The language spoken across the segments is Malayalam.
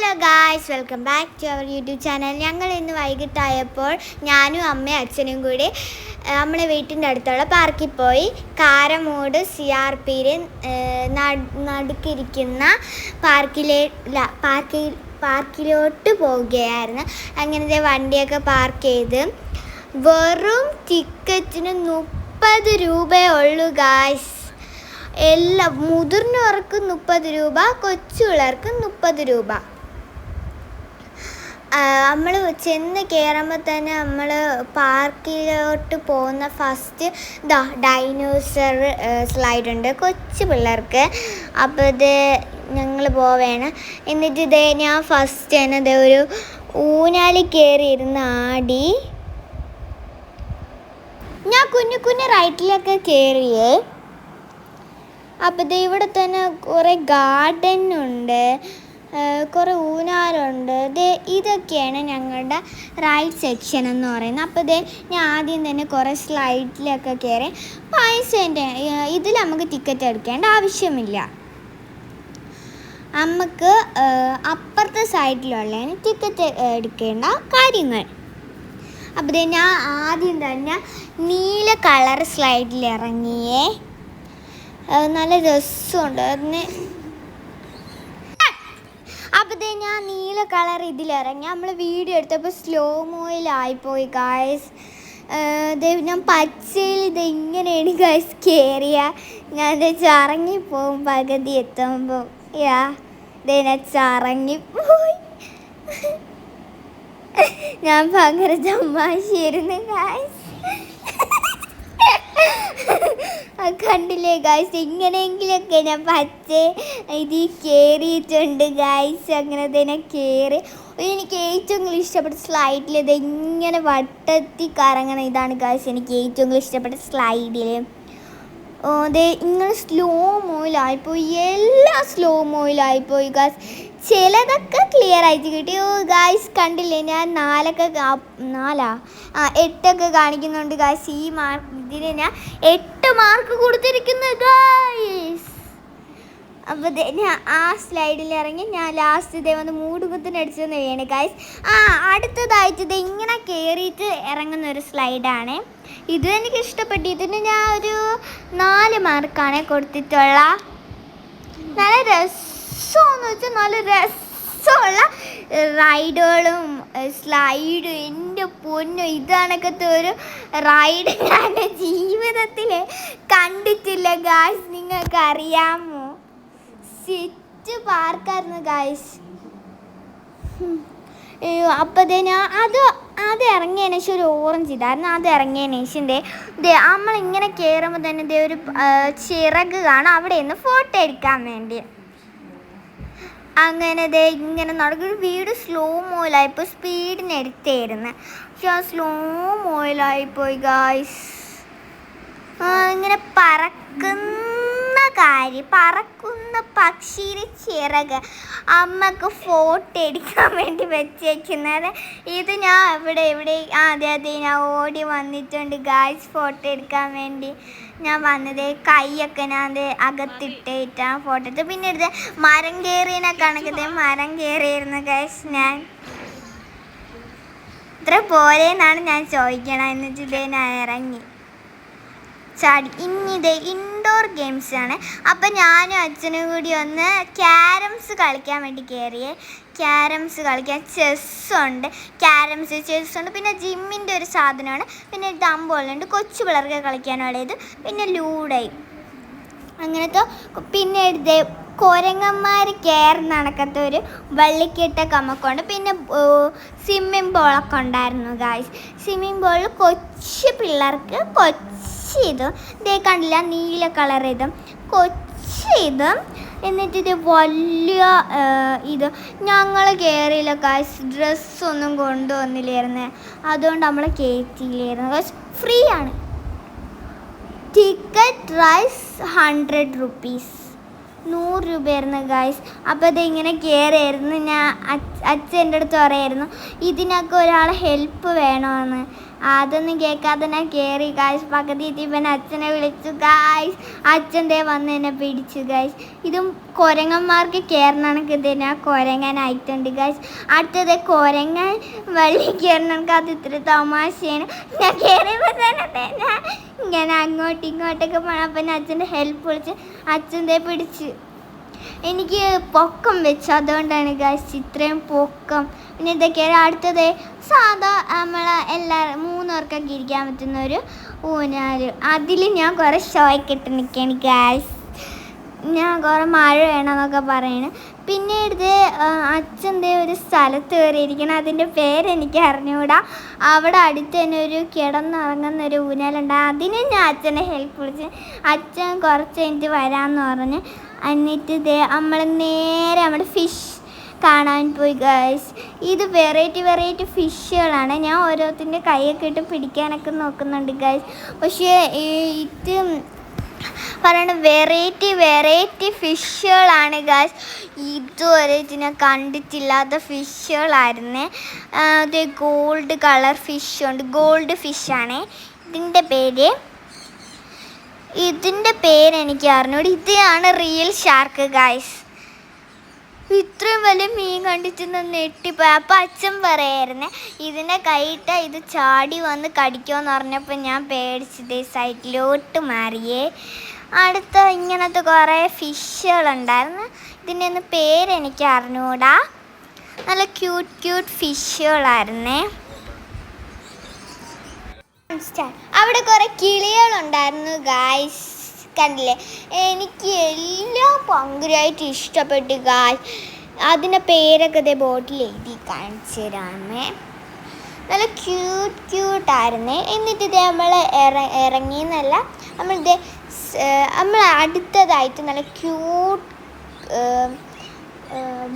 Hello guys welcome back to our YouTube channel ഞങ്ങൾ ഇന്ന് വൈകിട്ടായപ്പോൾ ഞാനും അമ്മയും അച്ഛനും കൂടി നമ്മുടെ വീട്ടിന്റെ അടുത്തുള്ള പാർക്കിൽ പോയി. കാരമൂട് സി ആർ പിയിൽ നടുക്കിരിക്കുന്ന പാർക്കിലെ പാർക്കിൽ പാർക്കിലോട്ട് പോവുകയായിരുന്നു. അങ്ങനത്തെ വണ്ടിയൊക്കെ പാർക്ക് ചെയ്ത് വെറും ടിക്കറ്റിന് മുപ്പത് രൂപയേ ഉള്ളൂ ഗായ്സ് എല്ലാം മുതിർന്നവർക്ക് മുപ്പത് രൂപ കൊച്ചുള്ളവർക്ക് മുപ്പത് രൂപ. നമ്മൾ ചെന്ന് കയറുമ്പോൾ തന്നെ നമ്മൾ പാർക്കിലോട്ട് പോകുന്ന ഫസ്റ്റ് ദാ ഡൈനോസർ സ്ലൈഡ് ഉണ്ട് കൊച്ചു പിള്ളേർക്ക്. അപ്പോൾ ഇത് ഞങ്ങൾ പോവേണ്. എന്നിട്ട് ഇതേ ഞാൻ ഫസ്റ്റ് തന്നെ ഇതേ ഒരു ഊനാലി കയറി ഇരുന്ന് ആടി. ഞാൻ കുഞ്ഞു കുഞ്ഞു റൈറ്റിലൊക്കെ കയറിയേ അപ്പോൾ ഇത് ഇവിടെ തന്നെ കുറേ ഗാർഡൻ ഉണ്ട് കുറേ ഊനാലുണ്ട് ദേ ഇതൊക്കെയാണ് ഞങ്ങളുടെ റൈറ്റ് സെക്ഷൻ എന്ന് പറയുന്നത്. അപ്പോൾ ദേ ഞാൻ ആദ്യം തന്നെ കുറേ സ്ലൈഡിലൊക്കെ കയറി പൈസേന്റെ ഇതിൽ നമുക്ക് ടിക്കറ്റ് എടുക്കേണ്ട ആവശ്യമില്ല. നമുക്ക് അപ്പുറത്തെ സൈഡിലുള്ളതിന് ടിക്കറ്റ് എടുക്കേണ്ട കാര്യങ്ങൾ. അപ്പോൾ ഞാൻ ആദ്യം തന്നെ നീല കളർ സ്ലൈഡിൽ ഇറങ്ങിയേ നല്ല രസമുണ്ട്. അതിന് അപ്പോൾ ഞാൻ നീല കളർ ഇതിലിറങ്ങി. നമ്മൾ വീഡിയോ എടുത്തപ്പോൾ സ്ലോ മോയിലായിപ്പോയി ഗായ്സ് ഞാൻ പച്ചയിൽ ഇത് ഇങ്ങനെയാണ് ഗായ്സ് കയറിയ ഞാൻ ഇത് ചറങ്ങിപ്പോവും പകുതി എത്തുമ്പോൾ യാ ഞാൻ ചറങ്ങിപ്പോയി. ഞാൻ ഭയങ്കര തമാശയായിരുന്നു ഗായ്സ് ആ കണ്ടില്ലേ ഗായ്സ് എങ്ങനെയെങ്കിലൊക്കെ ഞാൻ പച്ച ഇതിൽ കയറിയിട്ടുണ്ട് ഗായ്സ് അങ്ങനെ തന്നെ കയറി എനിക്ക് ഏറ്റവും കൂടുതൽ ഇഷ്ടപ്പെട്ട സ്ലൈഡിൽ ഇത് ഇങ്ങനെ വട്ടത്തി കറങ്ങണ ഇതാണ് ഗായ്സ് എനിക്ക് ഏറ്റവും കൂടുതൽ ഇഷ്ടപ്പെട്ട സ്ലൈഡിൽ ഇങ്ങനെ സ്ലോ മോയിലായിപ്പോയി എല്ലാം സ്ലോ മോയിലായിപ്പോയി ഗായ്സ് ചിലതൊക്കെ ക്ലിയർ ആയിട്ട് കിട്ടി. ഓ ഗായ്സ് കണ്ടില്ലേ? ഞാൻ നാലൊക്കെ നാലാ? ആ എട്ടൊക്കെ കാണിക്കുന്നുണ്ട് ഗായ്സ് ഈ മാർക്ക് ഇതിന് ഞാൻ എട്ട് മാർക്ക് കൊടുത്തിരിക്കുന്നു ഗായ്സ് അപ്പോൾ ഞാൻ ആ സ്ലൈഡിൽ ഇറങ്ങി ഞാൻ ലാസ്റ്റ് ഇതേ വന്ന് മൂടുകുത്തിന് അടിച്ചെന്ന് വീണ് ഗായ്സ് ആ അടുത്തതായിട്ട് ഇത് ഇങ്ങനെ കയറിയിട്ട് ഇറങ്ങുന്ന ഒരു സ്ലൈഡാണ് ഇത് എനിക്ക് ഇഷ്ടപ്പെട്ടു ഇതിന് ഞാൻ ഒരു നാല് മാർക്കാണ് കൊടുത്തിട്ടുള്ള. നല്ല രസമെന്ന് വെച്ചാൽ നല്ല രസമുള്ള റൈഡുകളും സ്ലൈഡും എന്റെ പൊന്നും ഇതണക്കത്തെ ഒരു റൈഡ് ഞാൻ ജീവിതത്തിൽ കണ്ടിട്ടില്ല. ഗായ്സ് നിങ്ങൾക്ക് അറിയാമോ സിറ്റ് പാർക്കായിരുന്നു ഗായ്സ്. അപ്പോൾ ഞാൻ അത് അത് ഇറങ്ങിയതിന് ശേഷം ഒരു ഓറഞ്ച് ഇതായിരുന്നു. അത് ഇറങ്ങിയതിന് ശേഷം ദേ ദേ നമ്മളിങ്ങനെ കയറുമ്പോൾ തന്നെ ദേ ഒരു ചിറക് കാണാം. അവിടെ നിന്ന് ഫോട്ടോ എടുക്കാൻ വേണ്ടി. അങ്ങനെ ദേ ഇങ്ങനെ നടക്കും. വീട് സ്ലോ മോയിലായിപ്പോൾ സ്പീഡിന് എടുത്തായിരുന്നു പക്ഷെ ആ സ്ലോ മോയിലായിപ്പോയി ഗായ്സ് ഇങ്ങനെ പറക്കുന്ന. കാര്യം പറക്കുന്ന പക്ഷിയുടെ ചിറക്. അമ്മയ്ക്ക് ഫോട്ടോ എടുക്കാൻ വേണ്ടി വെച്ചേക്കുന്നത്. ഇത് ഞാൻ ഇവിടെ ഇവിടെ അതെ അതെ ഞാൻ ഓടി വന്നിട്ടുണ്ട്. ഗായ്സ് ഫോട്ടോ എടുക്കാൻ വേണ്ടി ഞാൻ വന്നത്. കൈയൊക്കെ ഞാൻ അത് അകത്തിട്ടേറ്റാ ഫോട്ടോ എടുത്ത് പിന്നെ എടുത്ത് മരം കയറിയതിനെ കണക്കത്തെ മരം കയറിയിരുന്നു ഗായ്സ് ഞാൻ. ഇത്ര പോരെന്നാണ് ഞാൻ ചോദിക്കണം. ഇതേ ഞാൻ ഇറങ്ങി. ചാടി. ഇന്നിത് ഇൻഡോർ ഗെയിംസ് ആണ്. അപ്പം ഞാനും അച്ഛനും കൂടി ഒന്ന് ക്യാരംസ് കളിക്കാൻ വേണ്ടി കയറിയേ ക്യാരംസ് കളിക്കാൻ ചെസ്സുണ്ട് ക്യാരംസ് ചെസ്സുണ്ട് പിന്നെ ജിമ്മിന്റെ ഒരു സാധനമാണ്. പിന്നെ ഡംബോളുണ്ട് കൊച്ചു പിള്ളേർക്ക് കളിക്കാനുള്ളത് പിന്നെ ലൂഡയും അങ്ങനത്തെ പിന്നെ ഇതേ കുരങ്ങന്മാർ കയറി നടക്കത്ത ഒരു വള്ളിക്കെട്ട കമ്മക്കുണ്ട് പിന്നെ സ്വിമ്മിംഗ് ബോളൊക്കെ ഉണ്ടായിരുന്നു ഗായ്സ് സ്വിമ്മിംഗ് ബോളിൽ കൊച്ചു പിള്ളേർക്ക് കൊച്ചു ഇതും ഇതേ കണ്ടില്ല നീല കളർ ഇതും. കൊച്ചിതും. എന്നിട്ട് ഇത് വലിയ ഇത്. ഞങ്ങൾ കയറിയില്ല കാശ് ഡ്രസ്സൊന്നും കൊണ്ടുവന്നില്ലായിരുന്നു. അതുകൊണ്ട് നമ്മൾ കയറ്റിയില്ലായിരുന്നു കാശ് ഫ്രീ ആണ്. ടിക്കറ്റ് റൈസ് ഹൺഡ്രഡ് റുപ്പീസ് നൂറ് രൂപയായിരുന്നു ഗായ്സ് അപ്പോൾ ഇതിങ്ങനെ കയറിയായിരുന്നു ഞാൻ അച്ഛന്റെ അടുത്ത് പറയായിരുന്നു ഇതിനൊക്കെ ഒരാൾ ഹെൽപ്പ് വേണമെന്ന് അതൊന്നും കേൾക്കാതെ ഞാൻ കയറി ഗായ്സ് പകുതി എത്തിയപ്പോൾ അച്ഛനെ വിളിച്ചു ഗായ്സ് അച്ഛന്റെ വന്ന് എന്നെ പിടിച്ചു ഗായ്സ് ഇതും കുരങ്ങന്മാർക്ക് കയറണമെങ്കിൽ ആ കുരങ്ങനായിട്ടുണ്ട് ഗായ്സ് അടുത്തത് കുരങ്ങൻ വള്ളി കയറണമെങ്കിൽ അത് ഇത്ര തമാശയാണ്. ഞാൻ കയറിയപ്പോൾ തന്നെ ഞാൻ ഇങ്ങനെ അങ്ങോട്ടും ഇങ്ങോട്ടൊക്കെ പോകണം അപ്പം അച്ഛന്റെ ഹെൽപ്പ് വിളിച്ച് അച്ഛന്റെ പിടിച്ച്. എനിക്ക് പൊക്കം വെച്ച്. അതുകൊണ്ടാണ് ഗൈസ് ഇത്രയും പൊക്കം. പിന്നെ ഇതൊക്കെയാണ് അടുത്തത്. സാധാ നമ്മളെ എല്ലാ മൂന്നുപേർക്കൊക്കെ ഇരിക്കാൻ പറ്റുന്ന ഒരു ഊഞ്ഞാൽ അതിൽ ഞാൻ കുറേ ഷോയ്ക്ക് ഇട്ട് നിൽക്കുകയാണ് ഗാസ് ഞാൻ കുറേ മഴ വേണമെന്നൊക്കെ പറയണ്. പിന്നീട് അച്ഛന്റെ ഒരു സ്ഥലത്ത് കയറിയിരിക്കണം അതിന്റെ പേരെനിക്ക് അറിഞ്ഞുകൂടാ അവിടെ അടുത്ത് തന്നെ ഒരു കിടന്നിറങ്ങുന്ന ഒരു ഊനലുണ്ട് അതിന് ഞാൻ അച്ഛനെ ഹെൽപ്പ് വിളിച്ച് അച്ഛൻ കുറച്ച് കഴിഞ്ഞിട്ട് വരാമെന്ന് പറഞ്ഞ് എന്നിട്ട് ഇതേ നമ്മൾ നേരെ നമ്മുടെ ഫിഷ് കാണാൻ പോയി ഗേൾസ് ഇത് വെറൈറ്റി വെറൈറ്റി ഫിഷുകളാണ് ഞാൻ ഓരോത്തിന്റെ കൈയൊക്കെ ഇട്ട് പിടിക്കാനൊക്കെ നോക്കുന്നുണ്ട് ഗേൾസ് പക്ഷേ ഇത് പറയണ വെറൈറ്റി വെറൈറ്റി ഫിഷുകളാണ് ഗായ്സ് ഇതുവരെ ഇതിനെ കണ്ടിട്ടില്ലാത്ത ഫിഷുകളായിരുന്നേ അത് ഗോൾഡ് കളർ ഫിഷ് ഉണ്ട്. ഗോൾഡ് ഫിഷാണ് ഇതിന്റെ പേര്? ഇതിന്റെ പേരെനിക്ക് അറിഞ്ഞൂടി ഇതാണ് റിയൽ ഷാർക്ക് ഗായ്സ് ഇത്രയും വലിയ മീൻ കണ്ടിട്ട് നെട്ടിപ്പോയി അപ്പം അച്ഛൻ പറയായിരുന്നേ ഇതിനെ കൈയിട്ട ഇത് ചാടി വന്ന് കടിക്കുമെന്ന് പറഞ്ഞപ്പോൾ ഞാൻ പേടിച്ചത് സൈഡിലോട്ട് മാറിയേ. അടുത്ത ഇങ്ങനത്തെ കുറേ ഫിഷുകളുണ്ടായിരുന്നു. ഇതിന്റെ ഒന്ന് പേരെനിക്ക് അറിഞ്ഞൂടാ. നല്ല ക്യൂട്ട് ക്യൂട്ട് ഫിഷുകളായിരുന്നേ. അവിടെ കുറേ കിളികളുണ്ടായിരുന്നു ഗായ്സ് കണ്ടില്ലേ? എനിക്ക് എല്ലാം ഭയങ്കരമായിട്ട് ഇഷ്ടപ്പെട്ടു കാൽ അതിന്റെ പേരൊക്കെ ഇതേ ബോട്ടിൽ എഴുതി കാണിച്ചു തരാമേ. നല്ല ക്യൂട്ട് ക്യൂട്ടായിരുന്നേ എന്നിട്ട് ഇത് നമ്മൾ ഇറ ഇറങ്ങിയെന്നല്ല നമ്മളിത് നമ്മൾ അടുത്തതായിട്ട് നല്ല ക്യൂട്ട്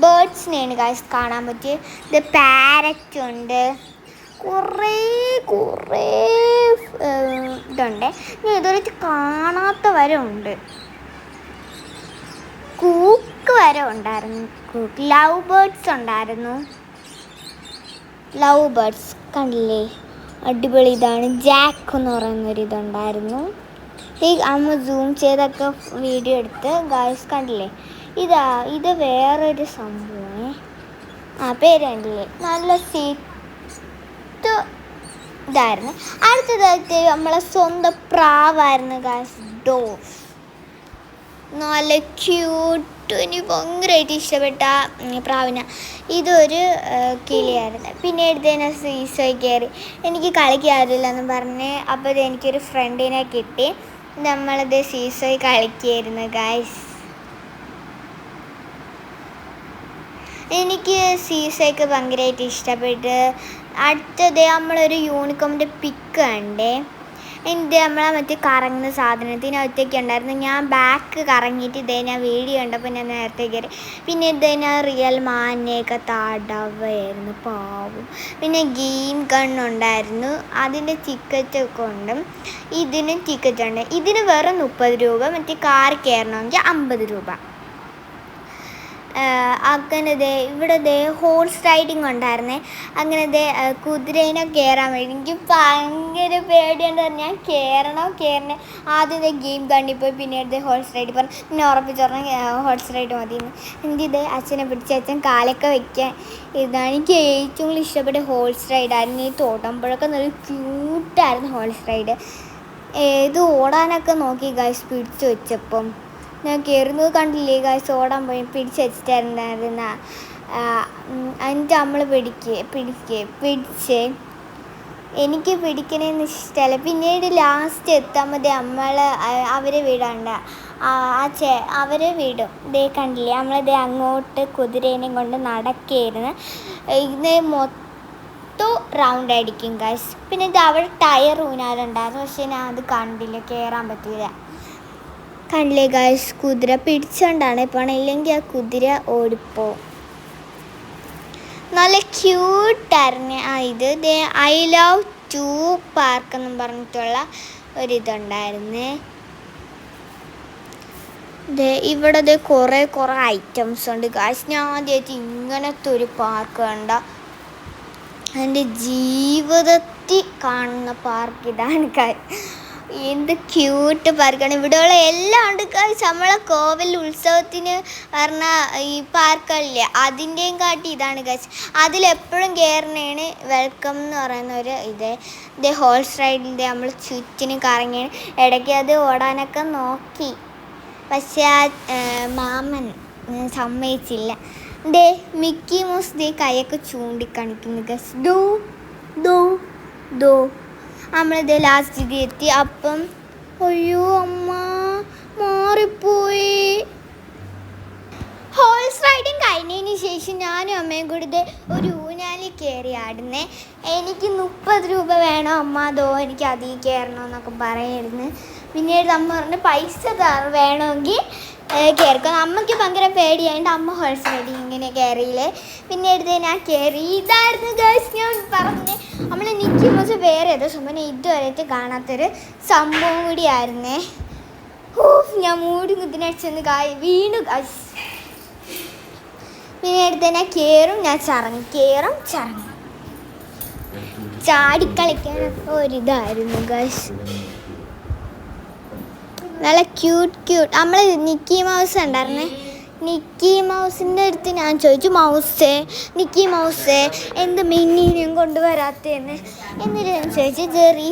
ബേർഡ്സിനെയാണ് ഗായ്സ് കാണാൻ പറ്റിയത് ഇത് പാരറ്റ് ഉണ്ട്. കുറേ കുറേ ഇതുണ്ട്. ഞാൻ ഇതുവരെ കാണാത്ത വരെ ഉണ്ട്. കൂക്ക് വരെ ഉണ്ടായിരുന്നു. കൂക്ക് ലവ് ബേർഡ്സ് ഉണ്ടായിരുന്നു. ലവ് ബേർഡ്സ് കണ്ടില്ലേ? അടിപൊളി ഇതാണ്. ജാക്ക് എന്ന് പറയുന്നൊരു ഇതുണ്ടായിരുന്നു. ഈ അമ്മ സൂം ചെയ്തൊക്കെ വീഡിയോ എടുത്ത് ഗായ്സ് കണ്ടില്ലേ? ഇതാ ഇത് വേറൊരു സംഭവം. ആ പേര് നല്ല സീറ്റ് ഇതായിരുന്നു. അടുത്തതായിട്ട് നമ്മളെ സ്വന്തം പ്രാവായിരുന്നു ഗാസ് ഡോഫ് നല്ല ക്യൂട്ട് എനിക്ക് ഭയങ്കരമായിട്ട് ഇഷ്ടപ്പെട്ട പ്രാവിന. ഇതൊരു കിളിയായിരുന്നു. പിന്നെ എടുത്തതിനെ സീസോയി കയറി എനിക്ക് കളിക്കാറില്ല എന്ന് പറഞ്ഞ് അപ്പോൾ ഇത് എനിക്കൊരു ഫ്രണ്ടിനെ കിട്ടി. നമ്മളത് സീസോയി കളിക്കായിരുന്നു ഗായ്സ് എനിക്ക് സീസോയ്ക്ക് ഭയങ്കരമായിട്ട് ഇഷ്ടപ്പെട്ട് അടുത്തത് നമ്മളൊരു യൂണിക്കോമിന്റെ പിക്ക് കണ്ടേ. എന്ത് നമ്മളെ മറ്റേ കറങ്ങുന്ന സാധനത്തിനകത്തേക്ക് ഉണ്ടായിരുന്നു. ഞാൻ ബാക്ക് കറങ്ങിയിട്ട് ഇതേ ഞാൻ വീഡിയോ കണ്ടപ്പോൾ ഞാൻ നേരത്തെ കയറി പിന്നെ ഇതേ ഞാൻ റിയൽ മാനെയൊക്കെ താടവായിരുന്നു. പാവം. പിന്നെ ഗെയിം ഗണ്ണുണ്ടായിരുന്നു അതിന്റെ ടിക്കറ്റൊക്കെ ഉണ്ട്. ഇതിനും ടിക്കറ്റ് ഉണ്ട്. ഇതിന് വെറും മുപ്പത് രൂപ മറ്റേ കാർ കയറണമെങ്കിൽ അമ്പത് രൂപ. അങ്ങനെ ദേ ഇവിടെ ദേ ഹോഴ്സ് റൈഡിങ് ഉണ്ടായിരുന്നേ. അങ്ങനെ ദേ കുതിരേനെ കയറാൻ വേണ്ടി. എനിക്ക് ഭയങ്കര പേടിയുണ്ട് ഞാൻ കയറണോ കയറണേ ആദ്യം ദേ ഗെയിം കണ്ടിപ്പോയി പിന്നീട് ദേ ഹോഴ്സ് റൈഡ് പറഞ്ഞു പിന്നെ ഉറപ്പിച്ച് പറഞ്ഞു ഹോഴ്സ് റൈഡ് മതി എന്ത് ഇത് അച്ഛനെ പിടിച്ച് അച്ഛൻ കാലൊക്കെ വെക്കാൻ ഇതാണ് എനിക്ക് ഏറ്റവും കൂടുതൽ ഇഷ്ടപ്പെട്ട ഹോഴ്സ് റൈഡായിരുന്നു ഈ തോട്ടമ്പുഴൊക്കെ നല്ല ക്യൂട്ടായിരുന്നു ഹോഴ്സ് റൈഡ് ഏത് ഓടാനൊക്കെ നോക്കി ഗൈസ് പിടിച്ചു വെച്ചപ്പം. ഞാൻ കയറുന്നത് കണ്ടില്ലേ കാശ് ഓടാൻ പോയി. പിടിച്ച് വെച്ചിട്ടായിരുന്നായിരുന്ന. എന്നിട്ട് നമ്മൾ പിടിക്കുക പിടിക്കുക പിടിച്ച്. എനിക്ക് പിടിക്കണേന്ന് ഇഷ്ടമല്ല പിന്നീട് ലാസ്റ്റ് എത്താമതി നമ്മൾ അവരെ വിടണ്ട. ആ ചേ അവരെ വിടും. ഇതേ കണ്ടില്ലേ നമ്മളിതേ അങ്ങോട്ട് കുതിരേനെയും കൊണ്ട് നടക്കുകയായിരുന്നു ഇത് മൊത്തം റൗണ്ട് അടിക്കും കാശ് പിന്നെ ഇത് അവിടെ ടയർ ഊനാലുണ്ടായിരുന്നു പക്ഷേ ഞാൻ അത് കണ്ടില്ല. കയറാൻ പറ്റില്ല കണ്ടില്ലേ ഗൈസ് കുതിര പിടിച്ചോണ്ടാണ്. ഇപ്പോൾ ഇല്ലെങ്കിൽ ആ കുതിര ഓടിപ്പോ. നല്ല ക്യൂട്ടായിരുന്നു ആ ഇത് ദേ ഐ ലവ് ടു പാർക്ക് എന്നും പറഞ്ഞിട്ടുള്ള ഒരിതുണ്ടായിരുന്നേ. ഇവിടെ ദേ കുറേ കുറേ ഐറ്റംസ് ഉണ്ട്. ഗായ്സ് ഞാൻ ആദ്യമായിട്ട് ഇങ്ങനത്തെ ഒരു പാർക്ക് കണ്ട. എന്റെ ജീവിതത്തിൽ കാണുന്ന പാർക്ക് ഇതാണ് guys. എന്ത് ക്യൂട്ട് പാർക്കാണ് ഇവിടെയുള്ള എല്ലാം ഉണ്ട്. നമ്മളെ കോവിൽ ഉത്സവത്തിന് പറഞ്ഞ ഈ പാർക്കല്ലേ അതിന്റെയും കാട്ടി ഇതാണ് ഗൈസ് അതിലെപ്പോഴും കയറണേണ് വെൽക്കം എന്ന് പറയുന്ന ഒരു ഇത്. ഇത് ഹോൾസ് റൈഡിന്റെ നമ്മൾ ചുറ്റിന് കറങ്ങി ഇടയ്ക്ക് അത് ഓടാനൊക്കെ നോക്കി. പക്ഷേ ആ മാമൻ സമ്മതിച്ചില്ല. ദേ മിക്കി മൂസ് ദേ കൈയൊക്കെ ചൂണ്ടിക്കാണിക്കുന്നു ഗസ് ദോ ദോ ദോ. നമ്മളിത് ലാസ്റ്റ് എത്തി. അപ്പം അയ്യോ അമ്മ മാറിപ്പോയി. ഹോൾസ് റൈഡിങ് കഴിഞ്ഞതിന് ശേഷം ഞാനും അമ്മയും കൂടി ഇത് ഒരു ഊഞ്ഞാലി കയറി ആടുന്നേ. എനിക്ക് മുപ്പത് രൂപ വേണോ അമ്മ? അതോ എനിക്ക് അതിൽ കയറണമെന്നൊക്കെ പറയായിരുന്നു. പിന്നീട് അമ്മ പറഞ്ഞു പൈസ വേണമെങ്കിൽ കയറിക്കും അമ്മയ്ക്ക് ഭയങ്കര പേടിയായിട്ട് അമ്മ ഹോൾസ് പേടി ഇങ്ങനെ കയറിയില്ലേ എടുത്ത് ഞാൻ കയറി ഇതായിരുന്നു ഗേൾസ് ഞാൻ പറഞ്ഞ്. നമ്മൾ നിൽക്കുമ്പോൾ വേറെ ഏതോ സംഭവം ഇതുവരെയായിട്ട് കാണാത്തൊരു സംഭവം കൂടിയായിരുന്നേ. ഊഫ് ഞാൻ മൂടി കുത്തിനടിച്ചെന്ന് കായ് വീണു ഗസ് പിന്നെ എടുത്ത് ഞാൻ കയറും ഞാൻ ചറങ്ങി. കയറും ചറങ്ങി. ചാടിക്കളിക്കാനൊക്കെ ഒരിതായിരുന്നു ഗൈസ് നല്ല ക്യൂട്ട് ക്യൂട്ട് നമ്മൾ നിക്കി മൗസ് ഉണ്ടായിരുന്നേ നിക്കി മൗസിന്റെ അടുത്ത് ഞാൻ ചോദിച്ചു മൗസേ നിക്കി മൗസേ എന്ത് മിന്നീനെയും കൊണ്ടുവരാത്തേന്ന്? എന്നിട്ട് ഞാൻ ചോദിച്ചു ജെറി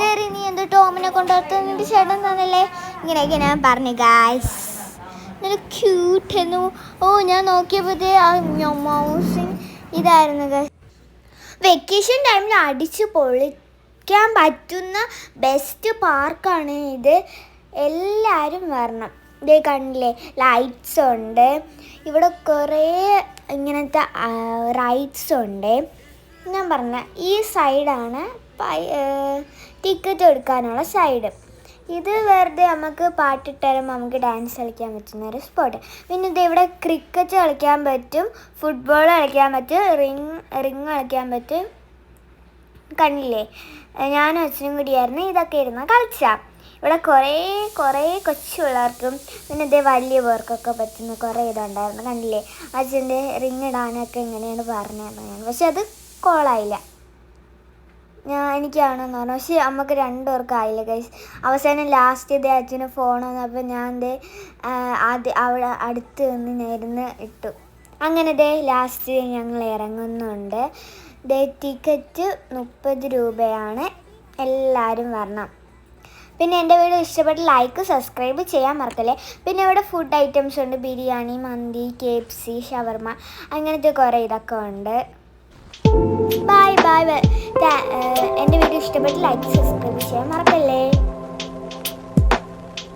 ജെറി നീ എന്ത് ടോമിനെ കൊണ്ടുവരാത്ത ചേട്ടൻ തന്നല്ലേ ഇങ്ങനെയൊക്കെ ഞാൻ പറഞ്ഞു ഗായ്സ് നല്ല ക്യൂട്ട് എന്നു ഓ ഞാൻ നോക്കിയപ്പോഴത്തേ ആ മൗസിൻ ഇതായിരുന്നു ഗൈസ് വെക്കേഷൻ ടൈമിൽ അടിച്ച് പൊളിക്കാൻ പറ്റുന്ന ബെസ്റ്റ് പാർക്കാണ് ഇത്. എല്ലാവരും വരണം. ഇതേ കണ്ടില്ലേ ലൈറ്റ്സ് ഉണ്ട്. ഇവിടെ കുറേ ഇങ്ങനത്തെ റൈഡ്സ് ഉണ്ട്. ഞാൻ പറഞ്ഞ ഈ സൈഡാണ് ടിക്കറ്റ് എടുക്കാനുള്ള സൈഡ് ഇത് വെറുതെ നമുക്ക് പാട്ടിട്ടാലും നമുക്ക് ഡാൻസ് കളിക്കാൻ പറ്റുന്ന ഒരു സ്പോട്ട് പിന്നെ ഇത് ഇവിടെ ക്രിക്കറ്റ് കളിക്കാൻ പറ്റും ഫുട്ബോൾ കളിക്കാൻ പറ്റും റിങ് റിങ് കളിക്കാൻ പറ്റും. കണ്ടില്ലേ? ഞാനും അച്ഛനും കൂടിയായിരുന്നു ഇതൊക്കെ ഇരുന്ന് കളിച്ച ഇവിടെ കുറേ കുറേ കൊച്ചു പിള്ളേർക്കും പിന്നെ ഇതേ വലിയ പേർക്കൊക്കെ പറ്റുന്ന കുറേ ഇതുണ്ടായിരുന്നു. കണ്ടില്ലേ? അച്ഛന്റെ റിങ് ഇടാനൊക്കെ എങ്ങനെയാണ് പറഞ്ഞത് ഞാൻ. പക്ഷെ അത് കോളായില്ല. ഞാൻ എനിക്കാണെന്ന് പറഞ്ഞു. പക്ഷെ നമുക്ക് രണ്ടുപേർക്കും ആയില്ല കൈ അവസാനം ലാസ്റ്റ് ഇതേ അച്ഛന് ഫോൺ വന്നപ്പോൾ ഞാൻ ദേ ആദ്യം അവിടെ അടുത്ത് നിന്ന് നേരുന്ന് ഇട്ടു. അങ്ങനെ ദേ ലാസ്റ്റ് ഞങ്ങൾ ഇറങ്ങുന്നുണ്ട്. ദേ ടിക്കറ്റ് മുപ്പത് രൂപയാണ്. എല്ലാവരും വരണം. പിന്നെ എന്റെ വീഡിയോ ഇഷ്ടപ്പെട്ട് ലൈക്ക് സബ്സ്ക്രൈബ് ചെയ്യാൻ മറക്കല്ലേ? പിന്നെ ഇവിടെ ഫുഡ് ഐറ്റംസ് ഉണ്ട്. ബിരിയാണി മന്തി കെ എഫ് സി ഷവർമ അങ്ങനത്തെ കുറേ ഇതൊക്കെ ഉണ്ട്. ബൈ ബൈ എന്റെ വീഡിയോ ഇഷ്ടപ്പെട്ട് ലൈക്ക് സബ്സ്ക്രൈബ് ചെയ്യാൻ മറക്കല്ലേ?